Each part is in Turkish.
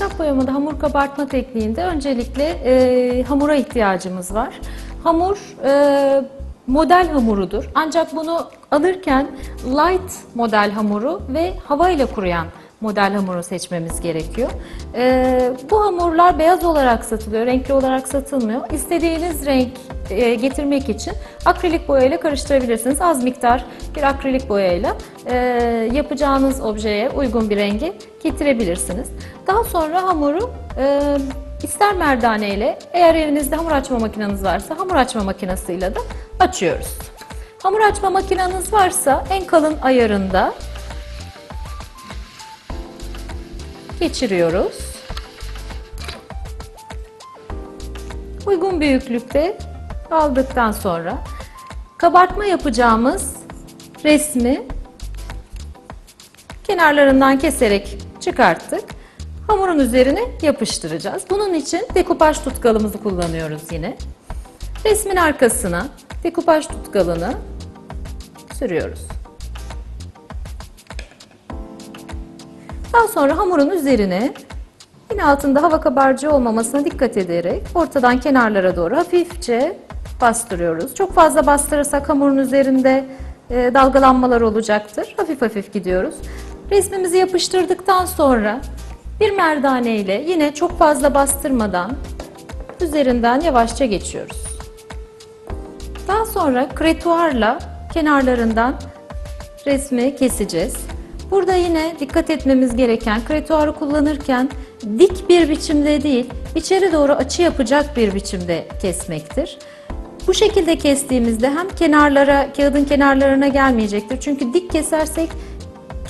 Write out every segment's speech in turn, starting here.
Ahşap boyamada hamur kabartma tekniğinde öncelikle e, hamura ihtiyacımız var. Hamur e, model hamurudur. Ancak bunu alırken light model hamuru ve hava ile kuruyan model hamuru seçmemiz gerekiyor. E, bu hamurlar beyaz olarak satılıyor, renkli olarak satılmıyor. İstediğiniz renk e, getirmek için akrilik boya ile karıştırabilirsiniz. Az miktar bir akrilik boyayla e, yapacağınız objeye uygun bir rengi getirebilirsiniz. Daha sonra hamuru e, ister merdane ile eğer evinizde hamur açma makineniz varsa hamur açma makinesiyle de açıyoruz. Hamur açma makineniz varsa en kalın ayarında geçiriyoruz. Uygun büyüklükte aldıktan sonra kabartma yapacağımız resmi kenarlarından keserek çıkarttık. Hamurun üzerine yapıştıracağız. Bunun için dekupaj tutkalımızı kullanıyoruz yine. Resmin arkasına dekupaj tutkalını sürüyoruz. Daha sonra hamurun üzerine yine altında hava kabarcığı olmamasına dikkat ederek ortadan kenarlara doğru hafifçe bastırıyoruz. Çok fazla bastırırsak hamurun üzerinde e, dalgalanmalar olacaktır. Hafif hafif gidiyoruz. Resmimizi yapıştırdıktan sonra bir merdane ile yine çok fazla bastırmadan üzerinden yavaşça geçiyoruz. Daha sonra kretuarla kenarlarından resmi keseceğiz. Burada yine dikkat etmemiz gereken kretuarı kullanırken dik bir biçimde değil, içeri doğru açı yapacak bir biçimde kesmektir. Bu şekilde kestiğimizde hem kenarlara, kağıdın kenarlarına gelmeyecektir. Çünkü dik kesersek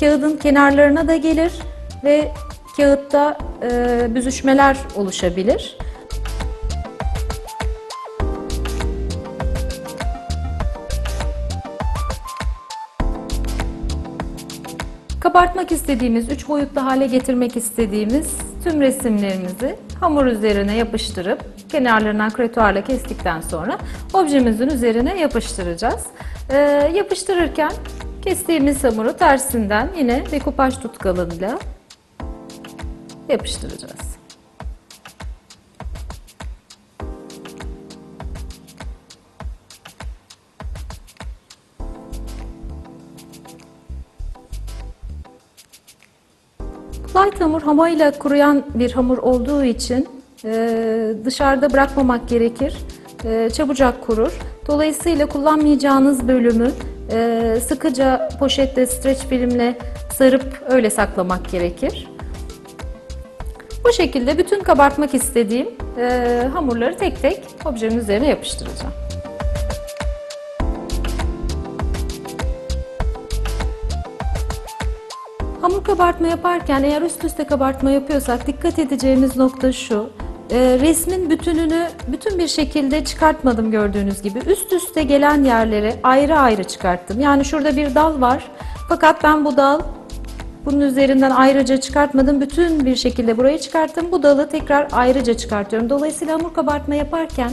kağıdın kenarlarına da gelir ve kağıtta e, büzüşmeler oluşabilir. Kabartmak istediğimiz, üç boyutlu hale getirmek istediğimiz tüm resimlerimizi hamur üzerine yapıştırıp kenarlarından kretuarla kestikten sonra objemizin üzerine yapıştıracağız. Ee, yapıştırırken kestiğimiz hamuru tersinden yine dekupaj tutkalıyla yapıştıracağız. Light hamur hamayla kuruyan bir hamur olduğu için e, dışarıda bırakmamak gerekir. E, çabucak kurur. Dolayısıyla kullanmayacağınız bölümü e, sıkıca poşette streç filmle sarıp öyle saklamak gerekir. Bu şekilde bütün kabartmak istediğim e, hamurları tek tek objenin üzerine yapıştıracağım. Hamur kabartma yaparken eğer üst üste kabartma yapıyorsak dikkat edeceğimiz nokta şu. e, resmin bütününü bütün bir şekilde çıkartmadım gördüğünüz gibi. Üst üste gelen yerleri ayrı ayrı çıkarttım. Yani şurada bir dal var. Fakat ben bu dal bunun üzerinden ayrıca çıkartmadım. Bütün bir şekilde burayı çıkarttım. Bu dalı tekrar ayrıca çıkartıyorum. Dolayısıyla hamur kabartma yaparken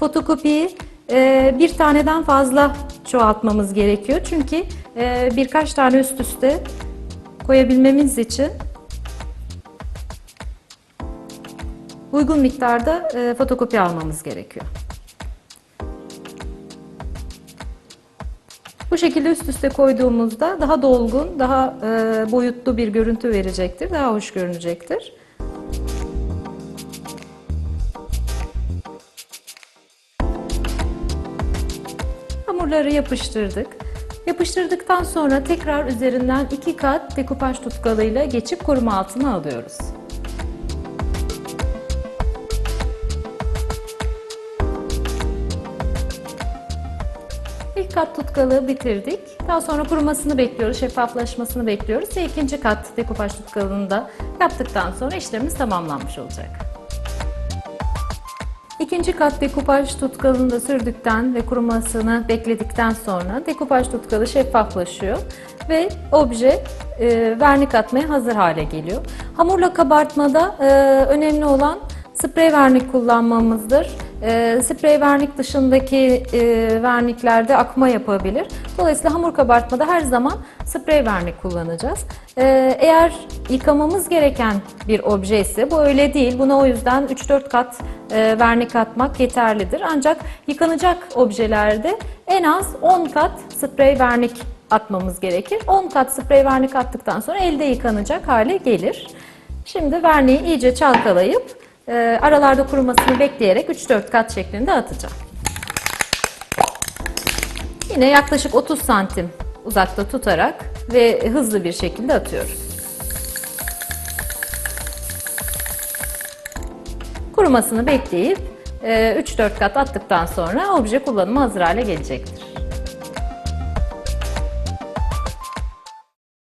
fotokopiyi e, bir taneden fazla çoğaltmamız gerekiyor. Çünkü e, birkaç tane üst üste koyabilmemiz için uygun miktarda e, fotokopi almamız gerekiyor. Bu şekilde üst üste koyduğumuzda daha dolgun, daha e, boyutlu bir görüntü verecektir, daha hoş görünecektir. Hamurları yapıştırdık. Yapıştırdıktan sonra tekrar üzerinden iki kat dekupaj tutkalıyla geçip koruma altına alıyoruz. İlk kat tutkalı bitirdik. Daha sonra kurumasını bekliyoruz, şeffaflaşmasını bekliyoruz ve ikinci kat dekupaj tutkalını da yaptıktan sonra işlemimiz tamamlanmış olacak. İkinci kat dekupaj tutkalını da sürdükten ve kurumasını bekledikten sonra dekupaj tutkalı şeffaflaşıyor ve obje e, vernik atmaya hazır hale geliyor. Hamurla kabartmada e, önemli olan sprey vernik kullanmamızdır. E, sprey vernik dışındaki e, verniklerde akma yapabilir. Dolayısıyla hamur kabartmada her zaman sprey vernik kullanacağız. E, eğer yıkamamız gereken bir obje ise bu öyle değil. Buna o yüzden 3-4 kat e, vernik atmak yeterlidir. Ancak yıkanacak objelerde en az 10 kat sprey vernik atmamız gerekir. 10 kat sprey vernik attıktan sonra elde yıkanacak hale gelir. Şimdi verniği iyice çalkalayıp e, aralarda kurumasını bekleyerek 3-4 kat şeklinde atacağım. Yine yaklaşık 30 santim uzakta tutarak ve hızlı bir şekilde atıyoruz. Kurumasını bekleyip e, 3-4 kat attıktan sonra obje kullanıma hazır hale gelecektir.